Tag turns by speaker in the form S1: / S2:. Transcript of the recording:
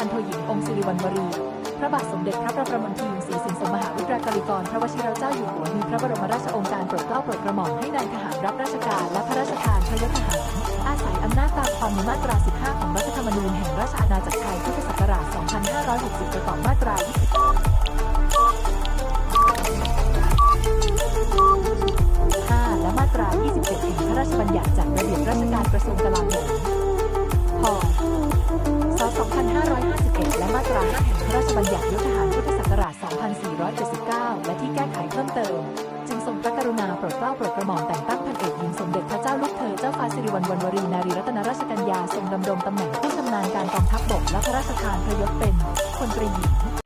S1: พันโทหญิงองค์สิริวัณวรี พระบาทสมเด็จพระประมินทรศรีสิงสมมหาวิตรากริกร พระวชิรเจ้าอยู่หัวมีพระบรมราชองค์การโปรดเกล้าโปรดกระหม่อมให้นายทหารรับราชการและพระราชทานพระยศทหาร อาศัยอำนาจตามความในมาตรา 15 ของรัฐธรรมนูญแห่งราชอาณาจักรไทยพุทธศักราช 2560 ประกอบมาตรา25และมาตรา 27 แห่งพระราชบัญญัติจัดระเบียบราชการกระทรวงกลาโหม บัญญัติยศทหารพุทธศักราช 2479 และที่แก้ไขเพิ่มเติม จึงทรงพระกรุณาโปรดเกล้าโปรดกระหม่อมแต่งตั้งพันเอกหญิงสมเด็จพระเจ้าลูกเธอเจ้าฟ้าสิริวัณวรวรีนารีรัตนราชกัญญาทรงดำรงตำแหน่งผู้ชำนาญการกองทัพบกและพระราชทานพระยศเป็นคนหญิง